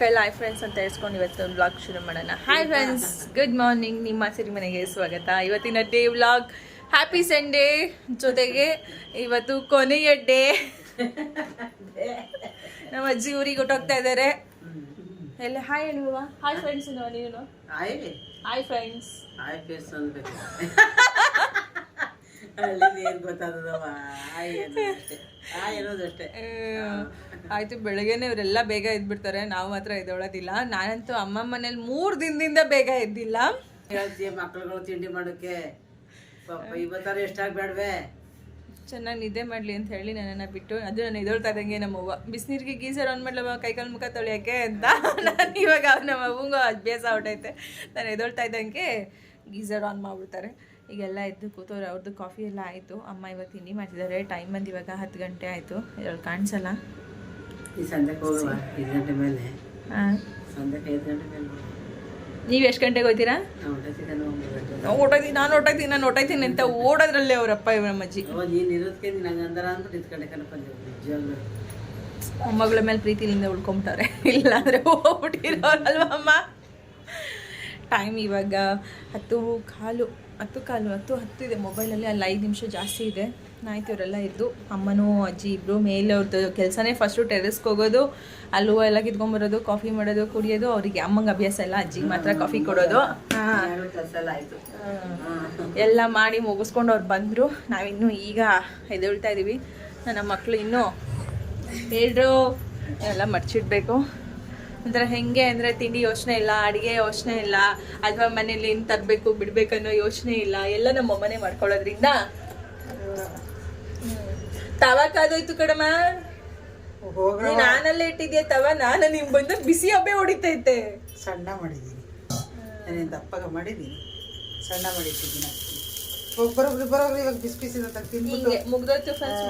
ಕೈಲಿ life friends ಅಂತ ಹೇಳ್ಸ್ಕೊಂಡು ಇವತ್ತು ವ್ಲಾಗ್ ಶುರು ಮಾಡೋಣ. ಹಾಯ್ ಫ್ರೆಂಡ್ಸ್ ಗುಡ್ ಮಾರ್ನಿಂಗ್ ನಿಮ್ಮ ಸಿರಿ ಮನೆಗೆ ಸ್ವಾಗತ. ಇವತ್ತಿನ ಡೇ ವ್ಲಾಗ್ ಹ್ಯಾಪಿ ಸಂಡೇ ಜೊತೆಗೆ ಇವತ್ತು ಕೊನೆಯ ಡೇ ನಮ್ಮ ಅಜ್ಜಿ ಊರಿಗೆ ಹೊಟ್ಟೋಗ್ತಾ ಇದ್ದಾರೆ. ಎಲ್ಲ ಹಾಯ್ ಹೇಳುವ ಹಾಯ್ ಫ್ರೆಂಡ್ಸ್ ನೀನು ಹಾಯ್ ಫ್ರೆಂಡ್ಸ್ ಹಾಯ್ ಫ್ರೆಂಡ್ಸ್ ಏನ್ ಗೊತ್ತಾದದವ. ಅಷ್ಟೇ ಅಷ್ಟೇ ಆಯ್ತು ಬೆಳಗ್ಗೆನೆ ಇವರೆಲ್ಲ ಬೇಗ ಎದ್ಬಿಡ್ತಾರೆ. ನಾವು ಮಾತ್ರ ಎದ್ದೊಳೋದಿಲ್ಲ. ನಾನಂತೂ ಅಮ್ಮ ಮನೇಲಿ ಮೂರು ದಿನದಿಂದ ಬೇಗ ಎದ್ದಿಲ್ಲ. ಹೇಳ್ತೀಯ ಮಕ್ಳುಗಳು ತಿಂಡಿ ಮಾಡೋಕೆ? ಪಾಪ ಇವತ್ತಾರ ಎಷ್ಟಾಗ್ಬೇಡ್ವೆ ಚೆನ್ನಾಗಿ ನಿದ್ದೆ ಮಾಡಲಿ ಅಂತ ಹೇಳಿ ನನ್ನನ್ನು ಬಿಟ್ಟು ಅದು ನಾನು ಎದೊಳ್ತಾ ಇದ್ದಂಗೆ ನಮ್ಮ ಅವ್ವ. ಬಿಸಿನೀರಿಗೆ ಗೀಸರ್ ಆನ್ ಮಾಡ್ಲವ ಕೈಕಾಲು ಮುಖ ತೊಳೆಯೋಕ್ಕೆ ಅಂತ ನಾನು ಇವಾಗ ನಮ್ಮ ಅವ್ವಂಗೂ ಅಭ್ಯಾಸ ಹೊಟ್ಟೈತೆ ನಾನು ಎದೊಳ್ತಾ ಇದ್ದಂಗೆ ಗೀಸರ್ ಆನ್ ಮಾಡಿಬಿಡ್ತಾರೆ. ಈಗೆಲ್ಲ ಎದ್ದು ಕೂತವ್ರೆ ಅವ್ರದ್ದು ಕಾಫಿ ಎಲ್ಲ ಆಯಿತು. ಅಮ್ಮ ಇವಾಗ ತಿಂಡಿ ಮಾಡ್ತಿದ್ದಾರೆ ಟೈಮ್ ಬಂದು ಇವಾಗ ಹತ್ತು ಗಂಟೆ ಆಯಿತು. ಇದ್ರಲ್ಲಿ ಕಾಣಿಸಲ್ಲ? ನೀವು ಎಷ್ಟು ಗಂಟೆಗೆ ಹೋಗ್ತೀರಾ ಗಂಟೆ ನಾನು ಓಟೋಯ್ತೀನಿ ನಾನು ಓಟೋಯ್ತೀನಿ ಅಂತ ಓಡೋದ್ರಲ್ಲೇ ಅವರಪ್ಪ ಇವ್ರ ನಿಜವಾಗ್ಲೂ. ಮೊಮ್ಮಗಳ ಮೇಲೆ ಪ್ರೀತಿಲಿಂದ ಉಳ್ಕೊಂಬಿಟ್ಟಾರೆ ಇಲ್ಲಾಂದ್ರೆ ಹೋಗ್ಬಿಟ್ಟಿರೋರಲ್ವ ಅಮ್ಮ ಟೈಮ್ ಇವಾಗ ಹತ್ತು ಕಾಲು. ಹತ್ತು ಕಾಲು ಹತ್ತು ಇದೆ. ಮೊಬೈಲಲ್ಲಿ ಅಲ್ಲಿ ಐದು ನಿಮಿಷ ಜಾಸ್ತಿ ಇದೆ. ಆಯ್ತು ಇವರೆಲ್ಲ ಇದ್ದು, ಅಮ್ಮನೂ, ಅಜ್ಜಿ ಇಬ್ಬರು ಮೇಲೆ ಅವ್ರದ್ದು ಕೆಲಸನೇ ಫಸ್ಟು ಟೆರೆಸ್ಗೆ ಹೋಗೋದು, ಅಲ್ಲಿ ಹೂವು ಎಲ್ಲ ಕಿತ್ಕೊಂಡ್ಬರೋದು ಕಾಫಿ ಮಾಡೋದು, ಕುಡಿಯೋದು, ಅವರಿಗೆ ಅಮ್ಮಂಗೆ ಅಭ್ಯಾಸ ಇಲ್ಲ, ಅಜ್ಜಿಗೆ ಮಾತ್ರ ಕಾಫಿ ಕೊಡೋದು. ಎಲ್ಲ ಮಾಡಿ ಮುಗಿಸ್ಕೊಂಡು ಅವ್ರು ಬಂದರು. ನಾವಿನ್ನೂ ಈಗ ಎದ್ದೇಳ್ತಾ ಇದ್ದೀವಿ ನಮ್ಮ ಮಕ್ಕಳು ಇನ್ನೂ ಹೇಳ್ರು, ಎಲ್ಲ ಮಡ್ಚಿಡ್ಬೇಕು ಒಂಥರ ಹೆಂಗೆ ಅಂದರೆ ತಿಂಡಿ ಯೋಚನೆ ಇಲ್ಲ ಅಡುಗೆ ಯೋಚನೆ ಇಲ್ಲ ಅಥವಾ ಮನೇಲಿ ಏನು ತರಬೇಕು ಬಿಡಬೇಕನ್ನೋ ಯೋಚನೆ ಇಲ್ಲ ಎಲ್ಲ ನಮ್ಮ ಅಮ್ಮನೇ ಮಾಡ್ಕೊಳ್ಳೋದ್ರಿಂದ. ತವ ಕಾದೋಯ್ತು ಕಡಮ ನೀನ್ ನಾನಲ್ಲೇ ಇಟ್ಟಿದ್ಯಾ ತವ? ನಾನು ನಿಮ್ ಬಂದ ಬಿಸಿ ಹಬ್ಬೆ ಹೊಡಿತೈತೆ. ಸಣ್ಣ ಮಾಡಿದ್ದೀನಿ. ದಪ್ಪಗ ಮಾಡಿದ್ದೀನಿ. ಸಣ್ಣ ಮಾಡಿಟ್ಟಿದ್ದೀನಿ. ಬರೋಬ್ರಿ ಬರೋಬ್ರಿ ಇವಾಗ ಬಿಸಿ ಬಿಸಿ ಹಿಂಗೆ ಮುಗ್ದೋಯ್ತು ಫ್ರೆಂಡ್ಸ್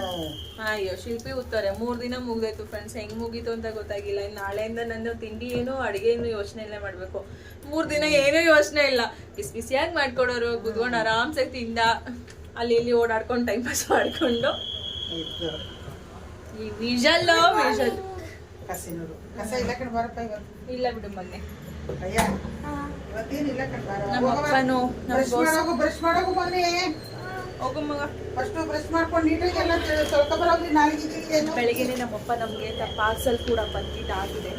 ಅಯ್ಯೋ ಶಿಲ್ಪಿ ಉತ್ತಾರೆ ಮೂರ್ ದಿನ ಮುಗ್ದೋಯ್ತು ಫ್ರೆಂಡ್ಸ್ ಹೆಂಗ್ ಮುಗೀತು ಅಂತ ಗೊತ್ತಾಗಿಲ್ಲ. ಇನ್ನು ನಾಳೆಯಿಂದ ನನ್ನ ತಿಂಡಿ ಏನು ಅಡಿಗೆ ಏನು ಯೋಚನೆ ಇಲ್ಲ ಮಾಡ್ಬೇಕು. ಮೂರ್ ದಿನ ಏನೂ ಯೋಚನೆ ಇಲ್ಲ. ಬಿಸಿ ಬಿಸಿಯಾಗಿ ಮಾಡ್ಕೊಡೋರು ಕುತ್ಕೊಂಡು ಆರಾಮ್ಸೆ ತಿಂದ. ಅಲ್ಲಿ ಇಲ್ಲಿ ಓಡಾಡ್ಕೊಂಡು ಟೈಮ್ ಪಾಸ್ ಮಾಡ್ಕೊಂಡು. ಈ ವಿಜಲ್ ಇಲ್ಲ ಬಿಡು ಮೊನ್ನೆ. ಅಯ್ಯ. ಇವತ್ತೇನಿಲ್ಲ ನಮ್ಮ ಅಪ್ಪನು ನಮ್ಮ ಬ್ರಷ್ ಮಾಡೋಗು ಬ್ರಷ್ ಮಾಡೋಗು ಮಗನೇ ಹೋಗು ಫಸ್ಟ್ ಬ್ರಷ್ ಮಾಡ್ಕೊಂಡು ನೀಟಾಗಿ ಎಲ್ಲ ತೊಳ್ಕೊ ಬರೋಗ್ರಿ ನಾಲ್ಗೆ ಏನು? ಬೆಳಿಗ್ಗೆನೆ ನಮ್ಮಪ್ಪ ನಮಗೆ ಪಾರ್ಸಲ್ ಕೂಡ ಬಂದಿದ್ದಾಗಿದೆ.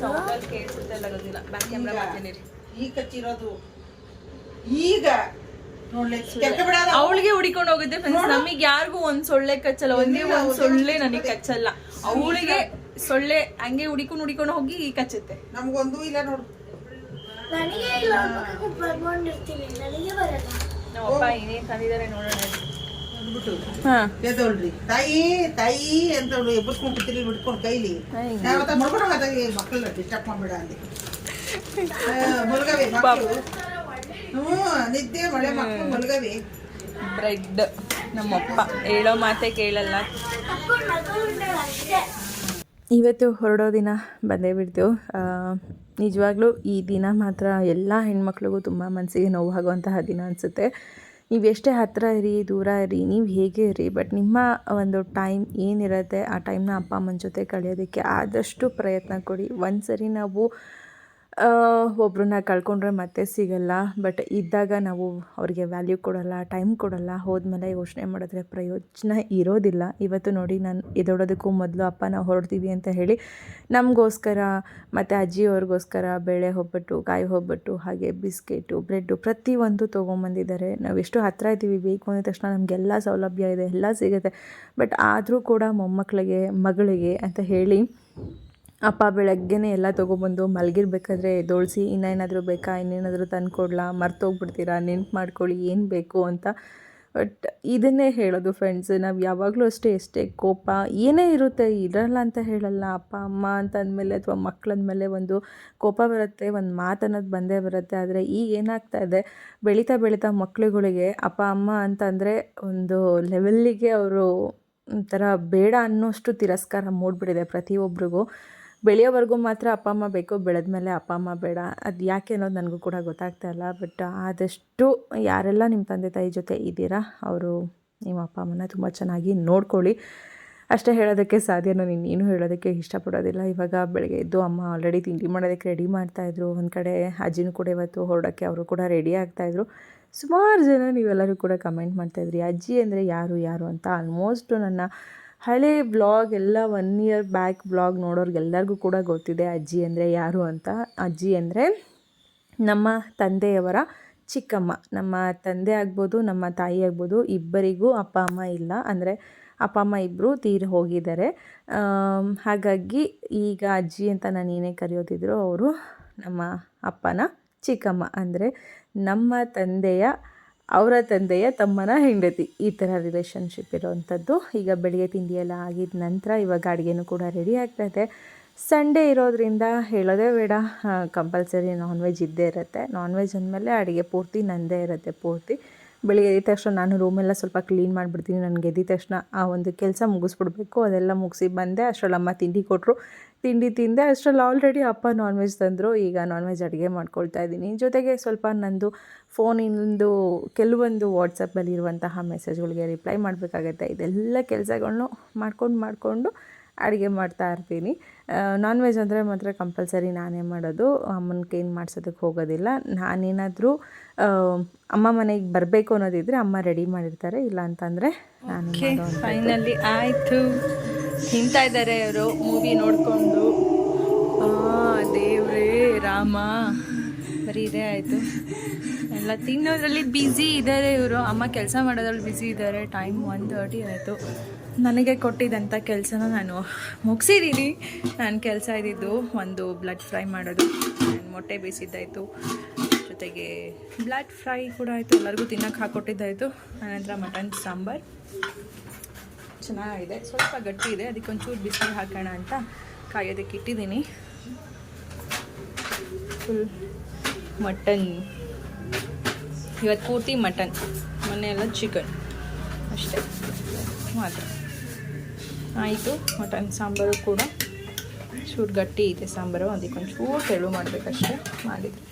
ಸೌಂಡಲ್ಲಿ ಕೇಳಿಸುತ್ತೆ ಇಲ್ಲ ಗೊತ್ತಿಲ್ಲ. ಬ್ಯಾಕ್ ಕ್ಯಾಮ್ರಾ ಮಾಡ್ತೀನಿ ರೀ. ಈಗ ಕಚ್ಚಿರೋದು ಈಗ. ನೋಡ್ಲಿ ಕೆಟ್ಟ ಬಿಡೋದು ಅವಳಿಗೆ ಹುಡಿಕೊಂಡು ಹೋಗಿದ್ದೆ ಫ್ರೆಂಡ್ಸ್ ನಮಗೆ ಯಾರಿಗೂ ಒಂದ್ ಸೊಳ್ಳೆ ಕಚ್ಚಲ್ಲ. ಒಂದೇ ಒಂದ್ ಸೊಳ್ಳೆ ನನಗೆ ಕಚ್ಚಲ್ಲ. ಅವಳಿಗೆ ಸೊಳ್ಳೆ ಹಂಗೆ ಹುಡಿಕೊಂಡು ಹುಡಿಕೊಂಡು ಹೋಗಿ ಈ ಕಚ್ಚುತ್ತೆ. ನಮ್ಗೊಂದು ಇಲ್ಲ ನೋಡು. ನನಗೆ ಇಲ್ಲ ಬರ್ಕೊಂಡಿರ್ತೀನಿ ನನಗೆ ಬರಲ್ಲ. ಏನೇನ್ ತಂದಿದ್ದಾರೆ ನೋಡೋಣ. ತಾಯಿ ತಾಯಿ ಅಂತ ಎಬ್ಬರ್ಸ್ಕೊಂಡು ಕೂತಿರಿ ಬಿಟ್ಕೊಂಡು ಕೈಲಿ. ನಾವತ್ತ ಮಾಡ್ಕೊಂಡು ಹೋದಾಗ ಮಕ್ಕಳನ್ನ ಡಿಸ್ಟರ್ಬ್ ಮಾಡಬೇಡ ಅಂದೆ. ಮಲ್ಗವೆ ಮಕ್ಕಳು ಹ್ಞೂ ನಿದ್ದೆ ಮಳೆ ಮಕ್ಕಳು ಮಲ್ಗವೆ. ಬ್ರೆಡ್. ನಮ್ಮಪ್ಪ ಹೇಳೋ ಮಾತೆ ಕೇಳಲ್ಲ. ಇವತ್ತು ಹೊರಡೋ ದಿನ ಬಂದೇ ಬಿಡ್ತು. ನಿಜವಾಗ್ಲೂ ಈ ದಿನ ಮಾತ್ರ ಎಲ್ಲ ಹೆಣ್ಮಕ್ಳಿಗೂ ತುಂಬ ಮನಸ್ಸಿಗೆ ನೋವಾಗುವಂತಹ ದಿನ ಅನಿಸುತ್ತೆ. ನೀವು ಎಷ್ಟೇ ಹತ್ತಿರ ಇರಿ, ದೂರ ಇರಿ, ನೀವು ಹೇಗೆ ಇರಿ, ಬಟ್ ನಿಮ್ಮ ಒಂದು ಟೈಮ್ ಏನಿರುತ್ತೆ, ಆ ಟೈಮ್ನ ಅಪ್ಪ ಅಮ್ಮನ ಜೊತೆ ಕಳೆಯೋದಕ್ಕೆ ಆದಷ್ಟು ಪ್ರಯತ್ನ ಕೊಡಿ. ಒಂದು ಸರಿ ನಾವು ಒಬ್ಬರನ್ನ ಕಳ್ಕೊಂಡ್ರೆ ಮತ್ತೆ ಸಿಗಲ್ಲ. ಬಟ್ ಇದ್ದಾಗ ನಾವು ಅವರಿಗೆ ವ್ಯಾಲ್ಯೂ ಕೊಡಲ್ಲ ಟೈಮ್ ಕೊಡಲ್ಲ. ಹೋದ್ಮೇಲೆ ಯೋಚನೆ ಮಾಡಿದ್ರೆ ಪ್ರಯೋಜನ ಇರೋದಿಲ್ಲ. ಇವತ್ತು ನೋಡಿ ನಾನು ಎದೋಡೋದಕ್ಕೂ ಮೊದಲು ಅಪ್ಪ, ನಾವು ಹೊರಡ್ತೀವಿ ಅಂತ ಹೇಳಿ ನಮಗೋಸ್ಕರ ಮತ್ತು ಅಜ್ಜಿಯವ್ರಿಗೋಸ್ಕರ ಬೇಳೆ ಹೋಗ್ಬಿಟ್ಟು, ಕಾಯಿ ಹೋಗ್ಬಿಟ್ಟು, ಹಾಗೆ ಬಿಸ್ಕೆಟು, ಬ್ರೆಡ್ಡು ಪ್ರತಿಯೊಂದು ತೊಗೊಂಬಂದಿದ್ದಾರೆ. ನಾವು ಎಷ್ಟು ಹತ್ತಿರ ಇದ್ದೀವಿ, ಬೇಕು ಅಂದ ತಕ್ಷಣ ನಮಗೆಲ್ಲ ಸೌಲಭ್ಯ ಇದೆ, ಎಲ್ಲ ಸಿಗುತ್ತೆ. ಬಟ್ ಆದರೂ ಕೂಡ ಮೊಮ್ಮಕ್ಕಳಿಗೆ ಮಗಳಿಗೆ ಅಂತ ಹೇಳಿ ಅಪ್ಪ ಬೆಳಗ್ಗೆನೇ ಎಲ್ಲ ತೊಗೊಬಂದು ಮಲಗಿರ್ಬೇಕಾದ್ರೆ ಎದ್ದೋಳಿಸಿ ಇನ್ನೇನಾದರೂ ಬೇಕಾ, ಇನ್ನೇನಾದರೂ ತಂದು ಕೊಡ್ಲಾ ಮರ್ತೋಗ್ಬಿಡ್ತೀರಾ ನೆನ್ಪು ಮಾಡ್ಕೊಳ್ಳಿ ಏನು ಬೇಕು ಅಂತ. ಬಟ್ ಇದನ್ನೇ ಹೇಳೋದು ಫ್ರೆಂಡ್ಸ್ ನಾವು ಯಾವಾಗಲೂ ಅಷ್ಟೇ, ಎಷ್ಟೇ ಕೋಪ, ಏನೇ ಇರುತ್ತೆ, ಇರಲ್ಲ ಅಂತ ಹೇಳಲ್ಲ. ಅಪ್ಪ, ಅಮ್ಮ ಅಂತ ಅಂದಮೇಲೆ ಅಥವಾ ಮಕ್ಕಳಂದಮೇಲೆ ಒಂದು ಕೋಪ ಬರುತ್ತೆ, ಒಂದು ಮಾತನ್ನೋದು ಬಂದೇ ಬರುತ್ತೆ. ಆದರೆ ಈಗ ಏನಾಗ್ತಾ ಇದೆ, ಬೆಳೀತಾ ಬೆಳೀತಾ ಮಕ್ಕಳುಗಳಿಗೆ ಅಪ್ಪ, ಅಮ್ಮ ಅಂತಂದರೆ ಒಂದು ಲೆವೆಲ್ಲಿಗೆ ಅವರು ಒಂಥರ ಬೇಡ ಅನ್ನೋಷ್ಟು ತಿರಸ್ಕಾರ ಮೂಡ್ಬಿಟ್ಟಿದೆ ಪ್ರತಿಯೊಬ್ಬರಿಗೂ ಬೆಳೆಯೋವರೆಗೂ ಮಾತ್ರ ಅಪ್ಪ, ಅಮ್ಮ ಬೇಕು. ಬೆಳೆದ್ಮೇಲೆ ಅಪ್ಪ, ಅಮ್ಮ ಬೇಡ. ಅದು ಯಾಕೆ ಅನ್ನೋದು ನನಗೂ ಕೂಡ ಗೊತ್ತಾಗ್ತಾ ಇಲ್ಲ. ಬಟ್ ಆದಷ್ಟು ಯಾರೆಲ್ಲ ನಿಮ್ಮ ತಂದೆ, ತಾಯಿ ಜೊತೆ ಇದ್ದೀರಾ, ಅವರು ನಿಮ್ಮ ಅಪ್ಪ, ಅಮ್ಮನ ತುಂಬ ಚೆನ್ನಾಗಿ ನೋಡ್ಕೊಳ್ಳಿ. ಅಷ್ಟೇ ಹೇಳೋದಕ್ಕೆ ಸಾಧ್ಯ ನಾನು ಇನ್ನೇನು ಹೇಳೋದಕ್ಕೆ ಇಷ್ಟಪಡೋದಿಲ್ಲ. ಇವಾಗ ಬೆಳಗ್ಗೆ ಎದ್ದು ಅಮ್ಮ ಆಲ್ರೆಡಿ ತಿಂಡಿ ಮಾಡೋದಕ್ಕೆ ರೆಡಿ ಮಾಡ್ತಾಯಿದ್ರು ಒಂದು ಕಡೆ ಅಜ್ಜಿನೂ ಕೂಡ ಇವತ್ತು ಹೊರಡೋಕ್ಕೆ ಅವರು ಕೂಡ ರೆಡಿ ಆಗ್ತಾಯಿದ್ರು ಸುಮಾರು ಜನ ನೀವೆಲ್ಲರೂ ಕೂಡ ಕಮೆಂಟ್ ಮಾಡ್ತಾಯಿದ್ರಿ ಅಜ್ಜಿ ಅಂದರೆ ಯಾರು ಯಾರು ಅಂತ ಆಲ್ಮೋಸ್ಟು ನನ್ನ ಹಳೆ ಬ್ಲಾಗ್ ಎಲ್ಲ ಒನ್ ಇಯರ್ ಬ್ಯಾಕ್ ಬ್ಲಾಗ್ ನೋಡೋರ್ಗೆಲ್ಲರಿಗೂ ಕೂಡ ಗೊತ್ತಿದೆ, ಅಜ್ಜಿ ಅಂದರೆ ಯಾರು ಅಂತ. ಅಜ್ಜಿ ಅಂದರೆ ನಮ್ಮ ತಂದೆಯವರ ಚಿಕ್ಕಮ್ಮ. ನಮ್ಮ ತಂದೆ ಆಗ್ಬೋದು, ನಮ್ಮ ತಾಯಿ ಆಗ್ಬೋದು, ಇಬ್ಬರಿಗೂ ಅಪ್ಪ, ಅಮ್ಮ ಇಲ್ಲ. ಅಂದರೆ ಅಪ್ಪ, ಅಮ್ಮ ಇಬ್ಬರು ತೀರಿ ಹೋಗಿದ್ದಾರೆ. ಹಾಗಾಗಿ ಈಗ ಅಜ್ಜಿ ಅಂತ ನಾನು ಏನೇ ಕರೆಯೋತಿದ್ರು ಅವರು ನಮ್ಮ ಅಪ್ಪನ ಚಿಕ್ಕಮ್ಮ. ಅಂದರೆ ನಮ್ಮ ತಂದೆಯ ಅವರ ತಂದೆಯ ತಮ್ಮನ ಹೆಂಡತಿ. ಈ ಥರ ರಿಲೇಷನ್ಶಿಪ್ ಇರೋವಂಥದ್ದು ಈಗ ಬೆಳಿಗ್ಗೆ ತಿಂಡಿಯೆಲ್ಲ ಆಗಿದ ನಂತರ ಇವಾಗ ಅಡುಗೆನೂ ಕೂಡ ರೆಡಿ ಆಗ್ತೈತೆ. ಸಂಡೇ ಇರೋದ್ರಿಂದ ಹೇಳೋದೇ ಬೇಡ. ಕಂಪಲ್ಸರಿ ನಾನ್ ವೆಜ್ ಇದ್ದೇ ಇರುತ್ತೆ. ನಾನ್ ವೆಜ್ ಅಂದಮೇಲೆ ಅಡುಗೆ ಪೂರ್ತಿ ನಂದೇ ಇರುತ್ತೆ ಪೂರ್ತಿ. ಬೆಳಿಗ್ಗೆ ಎದ್ದ ತಕ್ಷಣ ನಾನು ರೂಮೆಲ್ಲ ಸ್ವಲ್ಪ ಕ್ಲೀನ್ ಮಾಡಿಬಿಡ್ತೀನಿ. ನನಗೆ ಎದ್ದ ತಕ್ಷಣ ಆ ಒಂದು ಕೆಲಸ ಮುಗಿಸ್ಬಿಡ್ಬೇಕು. ಅದೆಲ್ಲ ಮುಗಿಸಿ ಬಂದೆ. ಅಷ್ಟರಲ್ಲಿ ಅಮ್ಮ ತಿಂಡಿ ಕೊಟ್ಟರು ತಿಂಡಿ ತಿಂದೆ. ಅಷ್ಟರಲ್ಲಿ ಆಲ್ರೆಡಿ ಅಪ್ಪ ನಾನ್ ವೆಜ್ ತಂದರು. ಈಗ ನಾನ್ ವೆಜ್ ಅಡುಗೆ ಮಾಡ್ಕೊಳ್ತಾ ಇದ್ದೀನಿ. ಜೊತೆಗೆ ಸ್ವಲ್ಪ ನಂದು ಫೋನಿಂದು ಕೆಲವೊಂದು ವಾಟ್ಸಪ್ಪಲ್ಲಿರುವಂತಹ ಮೆಸೇಜ್ಗಳಿಗೆ ರಿಪ್ಲೈ ಮಾಡಬೇಕಾಗತ್ತೆ. ಇದೆಲ್ಲ ಕೆಲಸಗಳನ್ನು ಮಾಡ್ಕೊಂಡು ಮಾಡಿಕೊಂಡು ಅಡುಗೆ ಮಾಡ್ತಾ ಇರ್ತೀನಿ. ನಾನ್ ವೆಜ್ ಅಂದರೆ ಮಾತ್ರ ಕಂಪಲ್ಸರಿ ನಾನೇ ಮಾಡೋದು. ಅಮ್ಮನಿಗೆ ಏನು ಮಾಡ್ಸೋದಕ್ಕೆ ಹೋಗೋದಿಲ್ಲ. ನಾನೇನಾದರೂ ಅಮ್ಮ ಮನೆಗೆ ಬರಬೇಕು ಅನ್ನೋದಿದ್ರೆ ಅಮ್ಮ ರೆಡಿ ಮಾಡಿರ್ತಾರೆ. ಇಲ್ಲ ಅಂತಂದರೆ ನಾನು ಫೈನಲಿ ಆಯಿತು. ತಿಂತಾ ಇದ್ದಾರೆ ಅವರು ಮೂವಿ ನೋಡಿಕೊಂಡು. ದೇವ್ರೇ ರಾಮ. ಬರೀ ಇದೇ ಆಯಿತು. ಎಲ್ಲ ತಿನ್ನೋದ್ರಲ್ಲಿ ಬ್ಯುಸಿ ಇದ್ದಾರೆ ಇವರು. ಅಮ್ಮ ಕೆಲಸ ಮಾಡೋದ್ರಲ್ಲಿ ಬ್ಯುಸಿ ಇದ್ದಾರೆ. ಟೈಮ್ ಒನ್ ತರ್ಟಿ ಆಯಿತು. ನನಗೆ ಕೊಟ್ಟಿದ್ದಂಥ ಕೆಲಸನ ನಾನು ಮುಗಿಸಿದ್ದೀನಿ. ನನ್ನ ಕೆಲಸ ಇದ್ದಿದ್ದು ಒಂದು ಬ್ಲಡ್ ಫ್ರೈ ಮಾಡೋದು. ನಾನು ಮೊಟ್ಟೆ ಬೇಯಿಸಿದ್ದಾಯಿತು. ಜೊತೆಗೆ ಬ್ಲಡ್ ಫ್ರೈ ಕೂಡ ಆಯಿತು. ಎಲ್ಲರಿಗೂ ತಿನ್ನೋಕೆ ಹಾಕ್ಕೊಟ್ಟಿದ್ದಾಯಿತು ಆನಂತರ ಮಟನ್ ಸಾಂಬಾರು. ಚೆನ್ನಾಗಿದೆ. ಸ್ವಲ್ಪ ಗಟ್ಟಿ ಇದೆ. ಅದಕ್ಕೆ ಒಂಚೂರು ಬಿಸಿಲು ಹಾಕೋಣ ಅಂತ ಕಾಯೋದಕ್ಕೆ ಇಟ್ಟಿದ್ದೀನಿ. ಫುಲ್ ಮಟನ್ ಇವತ್ತು ಪೂರ್ತಿ ಮಟನ್ ಮೊನ್ನೆ ಎಲ್ಲ ಚಿಕನ್ ಅಷ್ಟೇ. ಮಾತ್ರ. ಆಯಿತು. ಮಟನ್ ಸಾಂಬಾರು ಕೂಡ. ಚೂರು ಗಟ್ಟಿ ಇದೆ ಸಾಂಬಾರು. ಅದಕ್ಕೆ ಒಂಚೂರು ತೆಳು ಮಾಡಬೇಕಷ್ಟೇ ಮಾಡಿದ್ವಿ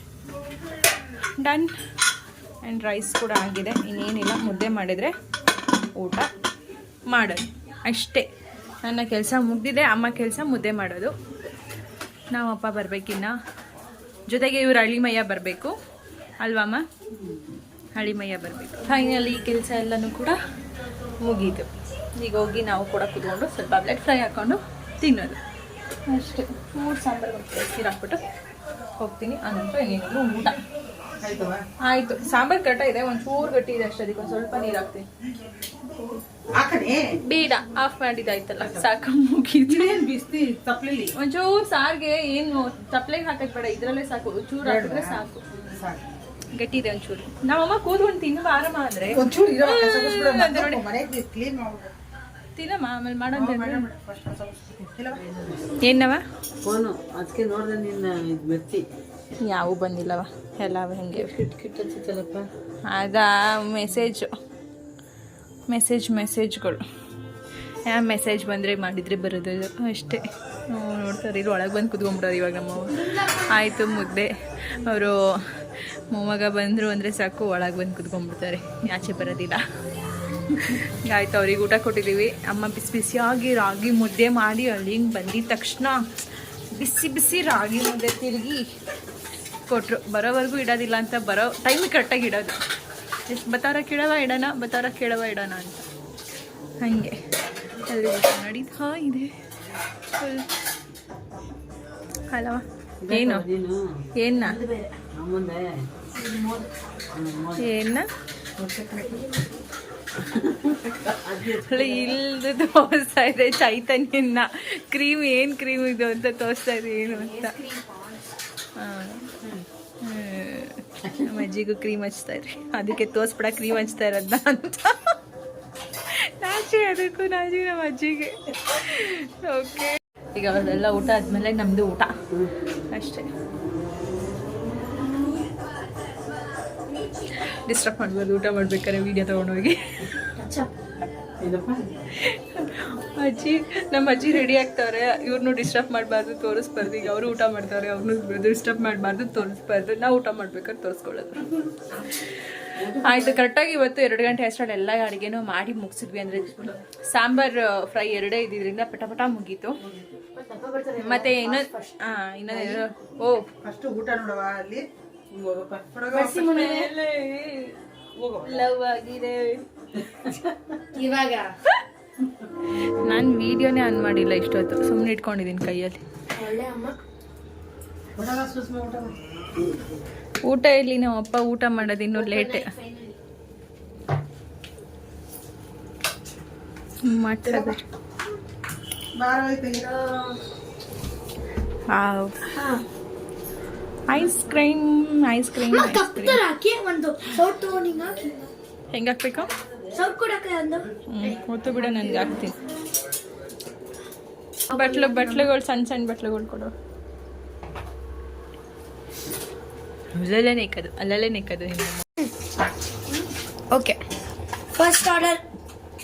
ಡನ್ ಆ್ಯಂಡ್ ರೈಸ್ ಕೂಡ ಆಗಿದೆ. ಇನ್ನೇನಿಲ್ಲ. ಮುದ್ದೆ ಮಾಡಿದರೆ ಊಟ ಮಾಡೋದು. ಅಷ್ಟೇ. ನನ್ನ ಕೆಲಸ ಮುಗಿದಿದೆ. ಅಮ್ಮ ಕೆಲಸ ಮುದ್ದೆ ಮಾಡೋದು. ನಾವು ಅಪ್ಪ ಬರಬೇಕಿನ್ನ ಜೊತೆಗೆ ಇವರು ಹಳಿಮಯ್ಯ ಬರಬೇಕು. ಅಲ್ವಮ್ಮ ಹಳಿಮಯ್ಯ ಬರಬೇಕು. ಫೈನಲಿ ಕೆಲಸ ಎಲ್ಲನೂ ಕೂಡ ಮುಗೀತು. ಈಗ ಹೋಗಿ ನಾವು ಕೂಡ ಕುತ್ಕೊಂಡು ಸ್ವಲ್ಪ ಬ್ಲೆಡ್ ಫ್ರೈ ಹಾಕ್ಕೊಂಡು ತಿನ್ನೋದು. ಅಷ್ಟೇ. ಮೂರು ಸಾಂಬಾರು ನೀರು ಹಾಕ್ಬಿಟ್ಟು ಹೋಗ್ತೀನಿ. ಆನಂತರ ಏನಿದ್ರು ಊಟ. ಆಯ್ತವಾ ಆಯಿತು. ಸಾಂಬಾರು ಕಟ್ಟ ಇದೆ ಒಂದು ಚೂರು ಗಟ್ಟಿ ಇದೆ ಅಷ್ಟೇ. ಅದಕ್ಕೆ ಒಂದು ಸ್ವಲ್ಪ ನೀರು ಹಾಕ್ತೀನಿ. ಬೇಡ. ಆಫ್ ಮಾಡಿದಾಯ್ತಲ್ಲ ಸಾಕು ಮುಗಿದ್ರೆ ಬಿಸಿ ಬಿಸ್ತಿ? ತಪ್ಲಿಲಿ ಒಂಚೂರು ಸಾರ್ಗೆ. ಏನು? ತಪ್ಲೆಗೆ ಹಾಕಕ್ ಬೇಡ. ಇದ್ರಲ್ಲೇ ಸಾಕು. ಚೂರು ಹಾಕಿದ್ರೆ ಸಾಕು. ಗಟ್ಟಿ ಇದೆ ಒಂಚೂರು. ನಮ್ಮಮ್ಮ ಕೂತ್ಕೊಂಡು ತಿನ್ನುವ ಆರಾಮ ಅಂದ್ರೆ ಒಂಚೂರು ನೋಡಿ. ತಿನ್ನಮ್ಮ ಆಮೇಲೆ. ಇಲ್ಲವಾ? ಏನವ ಫೋನು ಅದಕ್ಕೆ ನೋಡಿದೆ ನಿನ್ನ ಇದು ಮೆತ್ತಿ. ಯಾವ ಬಂದಿಲ್ಲವ ಎಲ್ಲ ಹೆಂಗೆ. ಕಿಟ್ ಕಿಟ್ ಹಚ್ಚಿತ್ತಲ್ಲಪ್ಪ. ಅದಾ ಮೆಸೇಜು ಮೆಸೇಜ್ ಮೆಸೇಜ್ಗಳು ಯಾವ ಮೆಸೇಜ್ ಬಂದರೆ ಮಾಡಿದ್ರೆ ಬರೋದು ಅಷ್ಟೇ. ನೋಡ್ತಾರೆ ಇಲ್ಲಿ ಒಳಗೆ ಬಂದು ಕುತ್ಕೊಂಡ್ಬಿಡೋರು ಇವಾಗ ನಮ್ಮ ಆಯಿತು ಮುದ್ದೆ ಅವರು ಮೊಮ್ಮಗ ಬಂದರು ಅಂದರೆ ಸಾಕು ಒಳಗೆ ಬಂದು ಕುತ್ಕೊಂಡ್ಬಿಡ್ತಾರೆ. ಆಚೆ ಬರೋದಿಲ್ಲ. ಆಯ್ತು ಅವ್ರಿಗೆ ಊಟ ಕೊಟ್ಟಿದ್ದೀವಿ. ಅಮ್ಮ ಬಿಸಿ ಬಿಸಿಯಾಗಿ ರಾಗಿ ಮುದ್ದೆ ಮಾಡಿ ಅಲ್ಲಿಂದ ಬಂದಿದ ತಕ್ಷಣ ಬಿಸಿ ಬಿಸಿ ರಾಗಿ ಮುದ್ದೆ ತಿರುಗಿ ಕೊಟ್ಟರು ಬರೋವರೆಗೂ ಇಡೋದಿಲ್ಲ ಅಂತ ಬರೋ ಟೈಮ್ ಕರೆಕ್ಟಾಗಿ ಇಡೋದು. ಎಷ್ಟು ಬತ್ತಾರ ಕೇಳವ ಇಡೋಣ ಬತ್ತಾರ ಕೇಳವ ಇಡೋಣ ಅಂತ. ಹಾಗೆ. ಅಲ್ಲಿ ನಡೀತ ಇದೆ. ಹಲೋ ಏನು? ಏನ ಏನ ಇಲ್ದು ತೋರಿಸ್ತಾ ಇದೆ ಚೈತನ್ಯನ್ನ. ಕ್ರೀಮ್ ಏನ್ ಕ್ರೀಮ್ ಇದು ಅಂತ ತೋರಿಸ್ತಾ ಇದೆ ಏನು ಅಂತ. ನಮ್ಮ ಅಜ್ಜಿಗೂ ಕ್ರೀಮ್ ಹಚ್ತಾ ಇದ್ರಿ ಅದಕ್ಕೆ ತೋರಿಸ್ಬಿಡ ಕ್ರೀಮ್ ಹಚ್ತಾ ಇರೋದ್ನ ಅಂತ. ನಾಚಿ ಅದಕ್ಕೂ ನಾಚಿ ನಮ್ಮ ಅಜ್ಜಿಗೆ. ಓಕೆ ಈಗ ಅವ್ರದೆಲ್ಲ ಊಟ ಆದ್ಮೇಲೆ ನಮ್ದು ಊಟ. ಅಷ್ಟೇ. ಡಿಸ್ಟರ್ಬ್ ಮಾಡ್ಬಾರ್ದು, ಊಟ ಮಾಡ್ಬೇಕಾದ್ರೆ ವೀಡಿಯೋ ತಗೊಂಡೋಗಿ. ಅಜ್ಜಿ, ನಮ್ಮ ಅಜ್ಜಿ ರೆಡಿ ಆಗ್ತಾವ್ರೆ. ಇವ್ರನ್ನೂ ಡಿಸ್ಟರ್ಬ್ ಮಾಡಬಾರ್ದು, ತೋರಿಸ್ಬಾರ್ದು. ಈಗ ಅವರು ಊಟ ಮಾಡ್ತಾರೆ ಅವ್ರನ್ನೂ ಡಿಸ್ಟರ್ಬ್ ಮಾಡಬಾರ್ದು, ತೋರಿಸ್ಬಾರ್ದು. ನಾವು ಊಟ ಮಾಡ್ಬೇಕಾದ್ರೆ ತೋರಿಸ್ಕೊಳ್ಳೋದು. ಆಯಿತು ಕರೆಕ್ಟಾಗಿ ಇವತ್ತು ಎರಡು ಗಂಟೆ ಅಷ್ಟರಲ್ಲಿ ಎಲ್ಲ ಅಡುಗೆನೂ ಮಾಡಿ ಮುಗಿಸಿದ್ವಿ ಅಂದರೆ ಸಾಂಬಾರ್ ಫ್ರೈ ಎರಡೇ ಇದ್ದಿದ್ದರಿಂದ ಪಟ ಪಟ ಮುಗೀತು. ಮತ್ತೆ ಇನ್ನೊಂದು ಹಾಂ ಇನ್ನೊಂದು, ಓ. ಫಸ್ಟ್ ಊಟ ನೋಡುವ ಅಲ್ಲಿ. ಲವ್ ಆಗಿದೆ. ಇವಾಗ? ನಾನು ವಿಡಿಯೋನೇ ಆನ್ ಮಾಡಿಲ್ಲ ಇಷ್ಟೊತ್ತು. ಸುಮ್ಮನೆ ಇಟ್ಕೊಂಡಿದ್ದೀನಿ ಕೈಯಲ್ಲಿ. ಊಟ ಇಲ್ಲಿ ನಮ್ಮ ಅಪ್ಪ ಊಟ ಮಾಡೋದು ಇನ್ನೂ ಲೇಟ್ ಮಾಡ್ತಾರೆ ಇದ್ದಾರೆ. Ice cream ice cream ice cream ಹಾಕಿ ಒಂದು ಸೌಟ್ ತಗೊಂಡು ಹಿಂಗ ಹಾಕಿ. ಹೆಂಗೆ ಹಾಕ್ಬೇಕು ಸೌಟ್ ಕೊಡಕ್ಕೆ ಒಂದು? ಹ್ಞೂ ಹೊತ್ತು ಬಿಡ ನನಗೆ ಹಾಕ್ತೀನಿ. ಬಟ್ಲು ಬಟ್ಲುಗಳು ಸಣ್ಣ ಸಣ್ಣ ಬಟ್ಲುಗಳು ಕೊಡು. ಅಲ್ಲಲ್ಲೇ ನೆಕ್ಕದು ಅಲ್ಲಲ್ಲೇ ನೆಕ್ಕದು ಓಕೆ ಫಸ್ಟ್ ಆರ್ಡರ್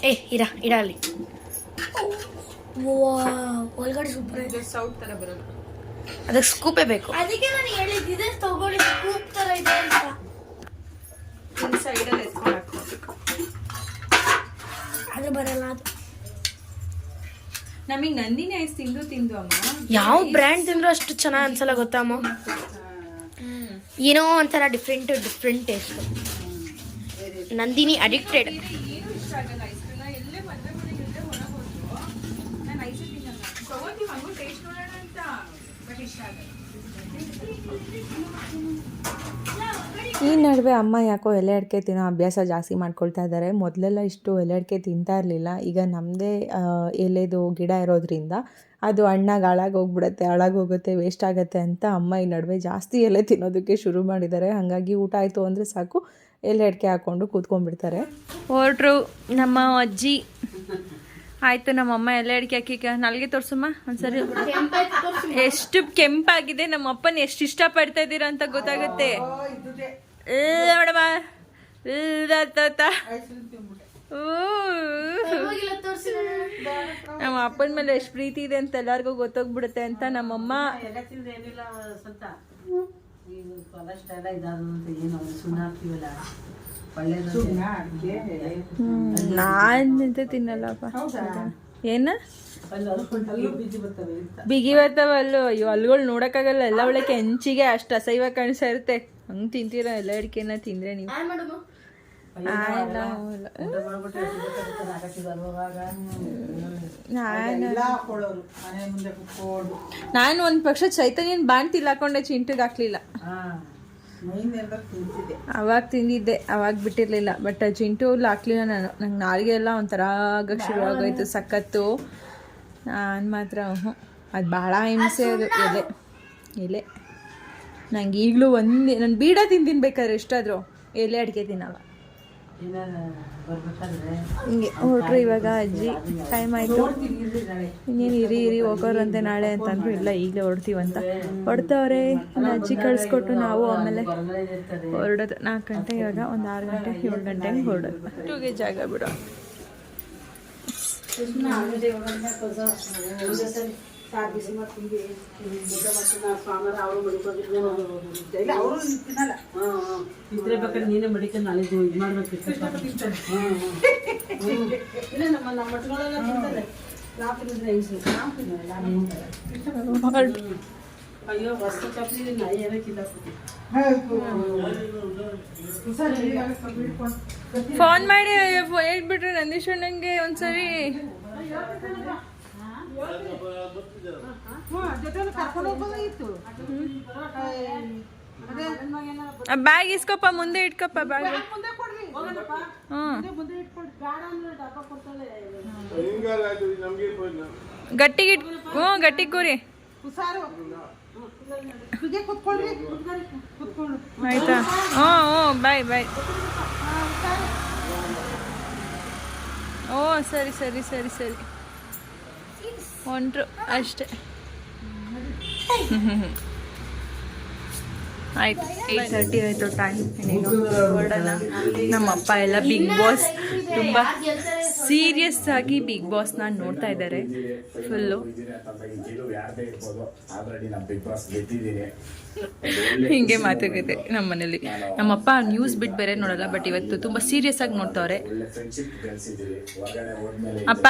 ಏ ಇರ ಇಡಲಿ ಒಳಗಡೆ ಸೂಪರ್ ಇದೆ. ಸೌಟ್ ಥರ ಬರೋದು ಅದಕ್ಕೆ ಸ್ಕೂಪೇ ಬೇಕು. ಅದಕ್ಕೆ ನಾನು ಹೇಳಿದ್ದೆ ತಗೊಳ್ಳಿ ಸ್ಕೂಪ್ ತರ ಇದೆ ಅಂತ. ಸೈಡಲ್ಲಿ ಎತ್ಕೊಂಡು ಹಾಕ್ಬೇಕು ಅದು ಬರಲ್ಲ ಅದು. ನಮಗೆ ನಂದಿನಿ ಐಸ್ ತಿಂದು ತಿಂದು ಅಮ್ಮ. ಯಾವ ಬ್ರ್ಯಾಂಡ್ ತಿಂದ್ರು ಅಷ್ಟು ಚೆನ್ನಾಗಿ ಅನ್ಸಲ್ಲ ಗೊತ್ತಾ ಅಮ್ಮ? ಏನೋ ಒಂಥರ different different taste Nandini addicted ಏನು ಇಷ್ಟ ಆಗಲ್ಲ ಐಸ್ ಕ್ರೀಮ್ ಎಲ್ಲೇ ಮದುವೆ ಮನೆಗೆ ಹೊರಗೆ ಹೋದ್ರು ನಾನು ಐಸೇ ತಿನ್ನಲ್ಲ. ತಗೋತೀವಿ ಹಂಗೂ ಟೇಸ್ಟ್ ನೋಡೋಣ ಅಂತ. ಈ ನಡುವೆ ಅಮ್ಮ ಯಾಕೋ ಎಲೆ ಅಡಿಕೆ ತಿನ್ನೋ ಅಭ್ಯಾಸ ಜಾಸ್ತಿ ಮಾಡ್ಕೊಳ್ತಾ ಇದ್ದಾರೆ. ಮೊದಲೆಲ್ಲ ಇಷ್ಟು ಎಲೆ ಅಡಿಕೆ ತಿಂತಾ ಇರಲಿಲ್ಲ. ಈಗ ನಮ್ಮದೇ ಎಲೆದು ಗಿಡ ಇರೋದ್ರಿಂದ ಅದು ಹಣ್ಣಾಗಿ ಹಾಳಾಗಿ ಹೋಗ್ಬಿಡುತ್ತೆ, ಹಾಳಾಗಿ ಹೋಗುತ್ತೆ ವೇಸ್ಟ್ ಆಗುತ್ತೆ ಅಂತ ಅಮ್ಮ ಈ ನಡುವೆ ಜಾಸ್ತಿ ಎಲೆ ತಿನ್ನೋದಕ್ಕೆ ಶುರು ಮಾಡಿದ್ದಾರೆ. ಹಾಗಾಗಿ ಊಟ ಆಯಿತು ಅಂದರೆ ಸಾಕು, ಎಲೆ ಅಡಿಕೆ ಹಾಕ್ಕೊಂಡು ಕೂತ್ಕೊಂಡ್ಬಿಡ್ತಾರೆ. ಹೊರಟ್ರು ನಮ್ಮ ಅಜ್ಜಿ. ಆಯ್ತು ನಮ್ಮ ಅಮ್ಮ ಎಲ್ಲ ಅಡಿಕೆ ಹಾಕಿಕ ನಾಲ್ಗೆ ತೋರ್ಸಮ್ಮ ಒಂದ್ಸರಿ. ಎಷ್ಟು ಕೆಂಪಾಗಿದೆ ನಮ್ಮ ಅಪ್ಪನ ಎಷ್ಟು ಇಷ್ಟ ಪಡ್ತಾ ಇದ್ದೀರಾ ಅಂತ ಗೊತ್ತಾಗುತ್ತೆ. ನೋಡಮ್ಮ. ನಮ್ಮ ಅಪ್ಪನ ಮೇಲೆ ಎಷ್ಟು ಪ್ರೀತಿ ಇದೆ ಅಂತ ಎಲ್ಲರಿಗೂ ಗೊತ್ತೋಗ್ಬಿಡುತ್ತೆ ಅಂತ ನಮ್ಮಮ್ಮ ನಾನಂತೂ ತಿನ್ನಲ್ಲಪ್ಪ? ಏನ? ಅಲ್ಲಿ ಅಲ್ಲು ಬೀಜ ಬರ್ತವೆ ಅಂತ. ಬಿಗಿ ಬರ್ತಾವಲ್ಲು ಅಯ್ಯೋ ಅಲ್ಗಳು ನೋಡೋಕ್ಕಾಗಲ್ಲ. ಎಲ್ಲ ಒಳ್ಳೆ ಕೆಂಚಿಗೆ ಅಷ್ಟು ಅಸೈವ ಕಾಣಿಸ್ತಾ ಇರುತ್ತೆ. ಹಂಗೆ ತಿಂತೀರ? ಎಲ್ಲ ಅಡಿಕೆನ ತಿಂದ್ರೆ ನೀವು. ನಾನು ಒಂದ್ ಪಕ್ಷ ಚೈತನ್ಯನ ಬಾಣ್ತಿಲ್ ಹಾಕೊಂಡೆ ಚಿಂಟಿಗೆ ಹಾಕ್ಲಿಲ್ಲ. ಅವಾಗ ತಿಂದಿದ್ದೆ ಅವಾಗ ಬಿಟ್ಟಿರ್ಲಿಲ್ಲ. ಬಟ್ ಚಿಂಟು ಹಾಕ್ಲಿಲ್ಲ ನಾನು. ನಂಗೆ ನಾಲ್ಗೆ ಎಲ್ಲ ಒಂಥರ ಆಗಕ್ಕೆ ಶುರು ಆಗೋಯ್ತು ಸಖತ್ತು. ನಾನು ಮಾತ್ರ ಅದು ಭಾಳ ಹಿಂಸೆ ಅದು ಎಲೆ. ಎಲೆ. ನಂಗೆ ಈಗಲೂ ಒಂದೇ ನಾನು ಬೀಡ ತಿಂತೀನಿ ಬೇಕಾದ್ರೆ ಎಷ್ಟಾದರೂ. ಎಲೆ ಅಡಿಕೆ ತಿನ್ನಲ್ಲ. ಹಿಂಗೆ ಹೊರಟ್ರು ಇವಾಗ ಅಜ್ಜಿ ಟೈಮ್ ಆಯಿತು. ಇನ್ನೇನು ಇರಿ ಇರಿ, ಹೋಗೋರಂತೆ ನಾಳೆ ಅಂತಂದ್ರು ಇಲ್ಲ, ಈಗಲೇ ಹೊಡ್ತೀವಂತ ಹೊಡ್ತವ್ರೆ ಅಜ್ಜಿ ಕಳಿಸ್ಕೊಟ್ಟು ನಾವು ಆಮೇಲೆ ಹೊರಡೋದು. ನಾಲ್ಕು ಗಂಟೆ ಇವಾಗ, ಒಂದು ಆರು ಗಂಟೆ, ಏಳು ಗಂಟೆಗೆ ಹೊರಡೋದು. ಟೂಗೆ ಜಾಗ ಬಿಡೋ. ಇಲ್ಲ ಅವರು ತಿನ್ನಲ್ಲ. ಇದ್ರೆ ಬೇಕಾದ್ರೆ ನೀನೇ ಮಡಿಕೊಂಡು ನಾಳೆ ಇದು ಇದು ಮಾಡ್ಬೇಕು ಇಲ್ಲ ನಮ್ಮ ನಮ್ಮ ಮಟ್ಗಳೆಲ್ಲ ತಿಂತಾರೆ. ನಾವು ನಾವು ತಿನ್ನಲ್ಲ. ಅಯ್ಯೋ ಹೊಸ ಚಪ್ಪಲಿ ನಾಯಿ ಏನೋ ಇಲ್ಲ ಸರಿ ಇವಾಗ ಸ್ವಲ್ಪ ಹಿಡ್ಕೊಂಡು ಫೋನ್ ಮಾಡಿ ಹೇಳ್ಬಿಟ್ರು ನಂದೀಶ್ ಅಣ್ಣಂಗೆ ಒಂದ್ಸರಿ ಬ್ಯಾಗ್ ಇಸ್ಕೊಪ್ಪ ಮುಂದೆ ಇಟ್ಕೊಪ್ಪ ಬ್ಯಾಗ್ ಮುಂದೆ ಕೊಡ್ರಿ ಹ್ಞೂ ಮುಂದೆ ಇಟ್ಕೊಡ್ರಿ ಬೇಡ ಅಂದ್ರೆ ಡಬ್ಬ ಕೊಡ್ತಾಳೆ ಗಟ್ಟಿಗೆ ಇಟ್ ಹ್ಞೂ ಗಟ್ಟಿಗೆ ಕೂರಿ ಹುಷಾರು ಹೀಗೆ ಕುತ್ಕೊಳ್ರಿ ಕುತ್ಕೊಂಡು ಆಯ್ತಾ ಹ್ಞೂ ಹ್ಞೂ ಬಾಯ್ ಬಾಯ್ ಓ ಸರಿ ಸರಿ ಸರಿ ಸರಿ ಹೊಂಟ್ರು ಅಷ್ಟೇ. ಆಯ್ತು, ಏಯ್ಟ್ ತರ್ಟಿ ಆಯಿತು ಟೈಮ್ ನಮ್ಮ ಅಪ್ಪ ಎಲ್ಲ ಬಿಗ್ ಬಾಸ್ ತುಂಬ ಸೀರಿಯಸ್ ಆಗಿ ಬಿಗ್ ಬಾಸ್ನ ನೋಡ್ತಾ ಇದ್ದಾರೆ. ಫುಲ್ಲು ಹಿಂಗೆ ಮಾತಾಗಿದೆ ನಮ್ಮ ಮನೇಲಿ ನಮ್ಮಪ್ಪ ನ್ಯೂಸ್ ಬಿಟ್ಟು ಬೇರೆ ನೋಡಲ್ಲ ಬಟ್ ಇವತ್ತು ತುಂಬ ಸೀರಿಯಸ್ ಆಗಿ ನೋಡ್ತಾವ್ರೆ. ಅಪ್ಪ?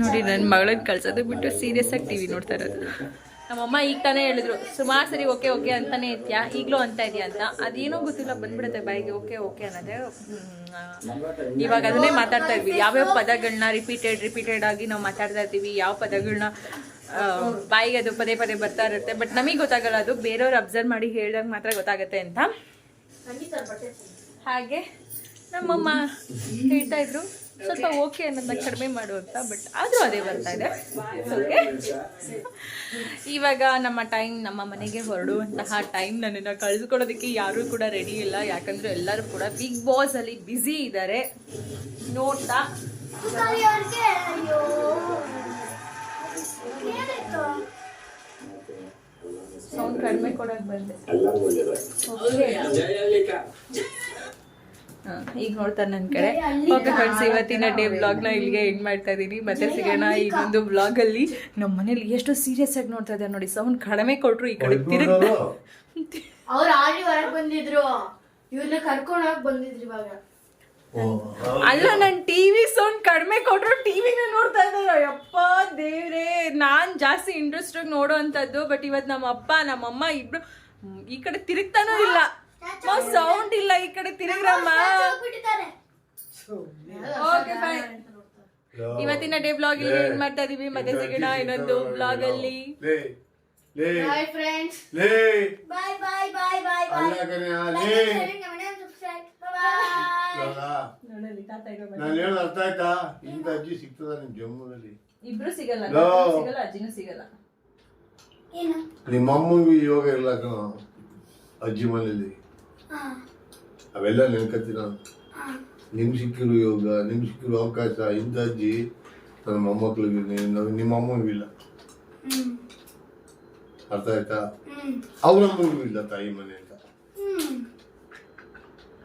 ನೋಡಿ ನನ್ನ ಮಗಳನ್ನ ಕಳ್ಸೋದು ಬಿಟ್ಟು ಸೀರಿಯಸ್ ಆಗಿ ಟಿವಿ ನೋಡ್ತಾ ಇರೋದು. ನಮ್ಮಮ್ಮ ಈಗ ತಾನೇ ಹೇಳಿದ್ರು ಸುಮಾರು ಸರಿ ಓಕೆ ಓಕೆ ಅಂತಾನೆ ಇದ್ಯಾ? ಈಗಲೂ ಅಂತ ಇದೆಯಾ ಅಂತ. ಅದೇನೋ ಗೊತ್ತಿಲ್ಲ ಬಂದ್ಬಿಡುತ್ತೆ ಬಾಯಿಗೆ ಓಕೆ ಓಕೆ ಅನ್ನೋದೇ. ಹ್ಮ್, ಇವಾಗ ಅದನ್ನೇ ಮಾತಾಡ್ತಾ ಇದ್ವಿ. ಯಾವ್ಯಾವ ಪದಗಳನ್ನ ರಿಪೀಟೆಡ್ ರಿಪೀಟೆಡ್ ಆಗಿ ನಾವು ಮಾತಾಡ್ತಾ ಇರ್ತೀವಿ ಯಾವ ಪದಗಳನ್ನ ಬಾಯಿಗೆ ಅದು ಪದೇ ಪದೇ ಬರ್ತಾ ಇರುತ್ತೆ. ಬಟ್ ನಮಗೆ ಗೊತ್ತಾಗಲ್ಲ ಅದು ಬೇರೆಯವ್ರು ಅಬ್ಸರ್ವ್ ಮಾಡಿ ಹೇಳಿದಾಗ ಮಾತ್ರ ಗೊತ್ತಾಗುತ್ತೆ ಅಂತ. ಹಾಗೆ ನಮ್ಮಮ್ಮ ಹೇಳ್ತಾ ಇದ್ರು. ಸ್ವಲ್ಪ ಓಕೆ ಅನ್ನೋದನ್ನ ಕಡಿಮೆ ಮಾಡು ಅಂತ ಬಟ್ ಆದರೂ ಅದೇ ಬರ್ತಾ ಇದೆ. ಓಕೆ ಇವಾಗ ನಮ್ಮ ಟೈಮ್ ನಮ್ಮ ಮನೆಗೆ ಹೊರಡುವಂತಹ ಟೈಮ್ ನನ್ನನ್ನು ಕಳೆದುಕೊಳ್ಳೋದಕ್ಕೆ ಯಾರೂ ಕೂಡ ರೆಡಿ ಇಲ್ಲ. ಯಾಕಂದ್ರೆ ಎಲ್ಲರೂ ಕೂಡ ಬಿಗ್ ಬಾಸ್ ಅಲ್ಲಿ ಬ್ಯುಸಿ ಇದ್ದಾರೆ ನೋಡ್ತಾ. ಸೌಂಡ್ ಕಡಿಮೆ ಕೊಡಕ್ ಬಂದೆ. ಈಗ ನೋಡ್ತಾರೆ ನನ್ನ ಕಡೆ. ಓಕೆ ಫ್ರೆಂಡ್ಸ್ ಇವತ್ತಿನ ಡೇ ಬ್ಲಾಗ್ನ ಇಲ್ಲಿಗೆ ಎಂಡ್ ಮಾಡ್ತಾ ಇದ್ದೀನಿ ಮತ್ತೆ ಸಿಗೋಣ ಬ್ಲಾಗ್ ಬ್ಲಾಗಲ್ಲಿ ನಮ್ಮ ಮನೇಲಿ ಎಷ್ಟು ಸೀರಿಯಸ್ ಆಗಿ ನೋಡ್ತಾ ಇದ್ದಾರೆ ನೋಡಿ. ಸೌಂಡ್ ಕಡಿಮೆ ಕೊಟ್ರು ಈ ಕಡೆ ತಿರುಗ್ತಾ ಅವ್ರು ಆಡಿ ಹೊರಗೆ ಬಂದಿದ್ರು. ಇವ್ರನ್ನ ಕರ್ಕೊಂಡು ಹೋಗಿ ಬಂದಿದ್ರು ಇವಾಗ. ಅಲ್ಲ ನನ್ ಟಿವಿ ಸೌಂಡ್ ಕಡಿಮೆ ಕೊಟ್ರು ಟಿವಿನ ನೋಡ್ತಾ ಇದ್ದಾರೆ ಅಯ್ಯಪ್ಪ ದೇವ್ರೇ ನಾನ್ ಜಾಸ್ತಿ ಇಂಟ್ರೆಸ್ಟ್ ಆಗಿ ನೋಡೋ ಅಂತದ್ದು ಬಟ್ ಇವತ್ತು ನಮ್ಮ ಅಪ್ಪ ನಮ್ಮಮ್ಮ ಇಬ್ರು ಈ ಕಡೆ ತಿರುಗ್ತಾನೂ ಇಲ್ಲ. ಸೌಂಡ್ ಇಲ್ಲ ಈ ಕಡೆ ತಿರುಗ್ರಮ್ಮ. ಓಕೆ ಇವತ್ತಿನ ಡೇ ಬ್ಲಾಗ್ ಇಲ್ಲಿ ಏನ್ ಮಾಡ್ತಾ ಇದೀವಿ ಮತ್ತೆ ಸಿಗೋಣ ಇನ್ನೊಂದು ಬ್ಲಾಗ್ ಅಲ್ಲಿ. ಬಾಯ್ ಫ್ರೆಂಡ್ಸ್ ಬಾಯ್ ಬಾಯ್ ಬಾಯ್ ಬಾಯ್ ನಾನು ಹೇಳ ಅರ್ಥ ಆಯ್ತಾ? ಇಂತ ಅಜ್ಜಿ ಸಿಗ್ತದ ನಿಮ್ ಜಮ್ಮುನಲ್ಲಿ ಇಬ್ರು ಸಿಗಲ್ಲ ಸಿಗಲ್ಲ ಅಜ್ಜಿನೂ ಸಿಗಲ್ಲ. ನಿಮ್ಮ ಅಮ್ಮಂಗೂ ಯೋಗ ಇಲ್ಲ ಕಣ ಅಜ್ಜಿ ಮನೇಲಿ. ಅವೆಲ್ಲ ನೆನ್ಕತ್ತೀನಿ ನಾನು ನಿಮ್ ಸಿಕ್ಕಿರೋ ಯೋಗ ನಿಮ್ ಸಿಕ್ಕಿರೋ ಅವಕಾಶ ಇಂಥ ಅಜ್ಜಿ ನನ್ನ ಮೊಮ್ಮಕ್ಳಿಗೆ ನಿಮ್ಮ ಅಮ್ಮನಿಗೂ ಇಲ್ಲ. ಅರ್ಥ ಆಯ್ತಾ? ಅವ್ರ ಅಮ್ಮನಿಗೂ ಇಲ್ಲ ತಾಯಿ ಮನೆ ಅಂತ.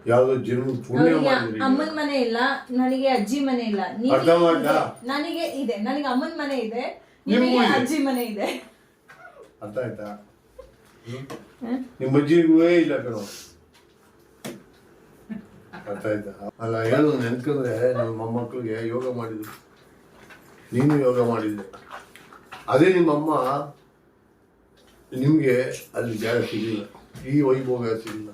ಯಾವ್ದೋ ಜನ್ಮ ಪುಣ್ಯ ಮಾಡಿದ್ರಿ. ಅಮ್ಮನ ಮನೆ ಇಲ್ಲ ನನಗೆ ಅಜ್ಜಿ ಮನೆ ಇಲ್ಲ. ಮಾಡ್ದಾ? ನನಗೆ ಇದೆ ನನಗೆ ಅಮ್ಮನ ಮನೆ ಇದೆ ನಿಮ್ಗೂ ನಿಮಗೆ ಇದೆ. ಅಜ್ಜಿ ಮನೆ ಇದೆ. ಅರ್ಥ ಆಯ್ತಾ? ಹ್ಮ್? ನಿಮ್ಮ ಅಜ್ಜಿಗೂ ಇಲ್ಲ ಕಣೋ. ಅಲ್ಲ ಹೇಳು ನೆನ್ಕೊಂಡ್ರೆ ನಮ್ಮ ಮೊಮ್ಮಕ್ಕಳಿಗೆ ಯೋಗ ಮಾಡಿದ್ರು. ನೀನು ಯೋಗ ಮಾಡಿದ್ದೆ. ಅದೇ ನಿಮ್ಮಮ್ಮ ನಿಮ್ಗೆ ಅಲ್ಲಿ ಜಾಗ ಸಿಗಲಿಲ್ಲ. ಈ ವೈಭೋಗ ಸಿಗಲಿಲ್ಲ.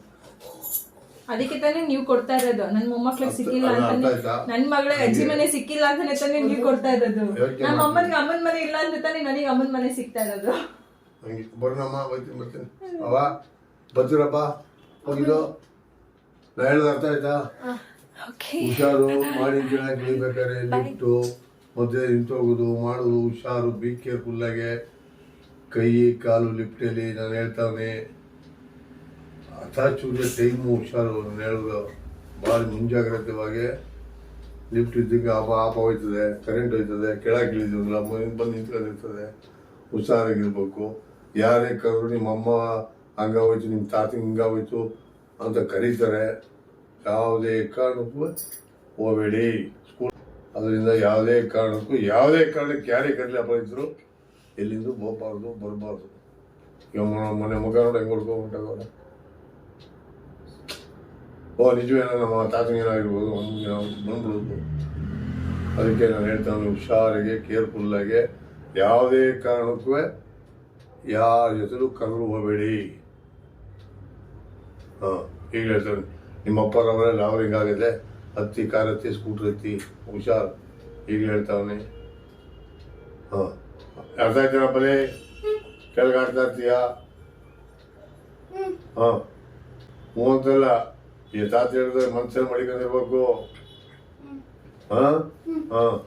ಅದಕ್ಕೆ ತಾನೇ ನೀವು ಕೊಡ್ತಾ ಇರೋದು. ನನ್ ಮೊಮ್ಮಕ್ಳಿಗೆ ಸಿಕ್ಕಿಲ್ಲ ಅಂತಾನೆ? ನನ್ ಮಗಳಿಗೆ ಅಜ್ಜಿ ಮನೆ ಸಿಕ್ಕಿಲ್ಲ ಅಂತಾನೆ ತಾನೆ ನೀವು ಕೊಡ್ತಾ ಇರೋದು. ನಮ್ಮ. ಅಮ್ಮನಿಗೆ ಅಮ್ಮನ ಮನೆ ಇಲ್ಲ ಅಂತ ತಾನೇ ನನಗೆ ಅಮ್ಮನ ಮನೆ ಸಿಗ್ತಾ ಇರೋದು. ಹಂಗೆ. ಬರ್ನಮ್ಮ ಬರ್ತೀನಿ ಬರ್ತೀನಿ. ಅವ ಬರ್ತೀರಪ್ಪ ಹೋಗಿದ್ದು ನಾ ಹೇಳ್ದ ಅರ್ಥ ಆಯ್ತಾ? ಹುಷಾರು ಮಾಡಿ ಕೆಳಗೆ ಇಳಿಬೇಕಾದ್ರೆ ಲಿಫ್ಟು ಮಧ್ಯೆ ನಿಂತೋಗೋದು ಮಾಡೋದು ಹುಷಾರು ಬಿ ಕೇರ್ಫುಲ್ಲಾಗೆ ಕೈ ಕಾಲು ಲಿಫ್ಟಲ್ಲಿ ನಾನು ಹೇಳ್ತಾನೆ ಅತಾಚುಗೆ ಟೈಮು ಹುಷಾರು ನಾನು ಹೇಳುದು. ಭಾಳ ಮುಂಜಾಗ್ರತೆವಾಗಿ ಲಿಫ್ಟ್ ಇದ್ದಕ್ಕೆ ಆಪ ಆಪ ಹೋಯ್ತದೆ ಕರೆಂಟ್ ಹೋಯ್ತದೆ ಕೆಳಗೆ ಇಳಿದಿರಲ್ಲ ಬಂದು ನಿಂತ್ಕೊಂಡಿರ್ತದೆ ಹುಷಾರಾಗಿರ್ಬೇಕು. ಯಾರೇ ಕರೆದ್ರು ನಿಮ್ಮ ಅಮ್ಮ ಹಂಗಾಗೋಯ್ತು ನಿಮ್ಮ ತಾತ ಹಿಂಗಾಗೋಯ್ತು ಅಂತ ಕರೀತಾರೆ. ಯಾವುದೇ ಕಾರಣಕ್ಕೂ ಹೋಗಬೇಡಿ. ಸ್ಕೂಲ್ ಅದರಿಂದ ಯಾವುದೇ ಕಾರಣಕ್ಕೂ, ಯಾವುದೇ ಕಾರಣಕ್ಕೆ ಯಾರೇ ಕರಲಿ ಅಪರಿತರು ಎಲ್ಲಿಂದ ಹೋಗ್ಬಾರ್ದು, ಬರಬಾರ್ದು. ಇವಾಗ ಮನೆ ಮಗ ನೋಡಿ, ಹೆಂಗೆ ಹೊಡ್ಕೊಂಡ್ಬಿಟ್ಟಾಗ ಓ ನಿಜವೇನೋ ನಮ್ಮ ತಾತಂಗೇನಾಗಿರ್ಬೋದು ಅಮ್ಮಂಗೆ ಬಂದ್ಬಿಡೋದು ಅದಕ್ಕೆ ನಾನು ಹೇಳ್ತಾನೆ ಹುಷಾರಿಗೆ ಕೇರ್ಫುಲ್ಲಾಗೆ ಯಾವುದೇ ಕಾರಣಕ್ಕೂ ಯಾರ ಜೊತೆಲೂ ಕರಲು ಹೋಗಬೇಡಿ. ಈಗ ಹೇಳ್ತಾನೆ. ನಿಮ್ಮ ಅಪ್ಪರವರೆಲ್ಲ ನಾವು ಹಿಂಗಾಗಿದೆ ಹತ್ತಿ, ಕಾರ್ ಹತ್ತಿ ಸ್ಕೂಟ್ರ್ ಹತ್ತಿ, ಹುಷಾರ್. ಈಗ ಹೇಳ್ತಾವನೆ. ಹಾಂ. ಅರ್ಥ ಆಯ್ತಾನಪ್ಪಲೇ ಕೆಳಗೆ ಆಡ್ತಾ ಇರ್ತೀಯ? ಹಾಂ. ಮೂವತ್ತಲ್ಲ ಈ ತಾತ ಹೇಳಿದ್ರೆ ಮನ್ಸಲ್ಲಿ ಮಡಿಕೊಂಡಿರ್ಬೇಕು. ಹಾಂ? ಹಾಂ.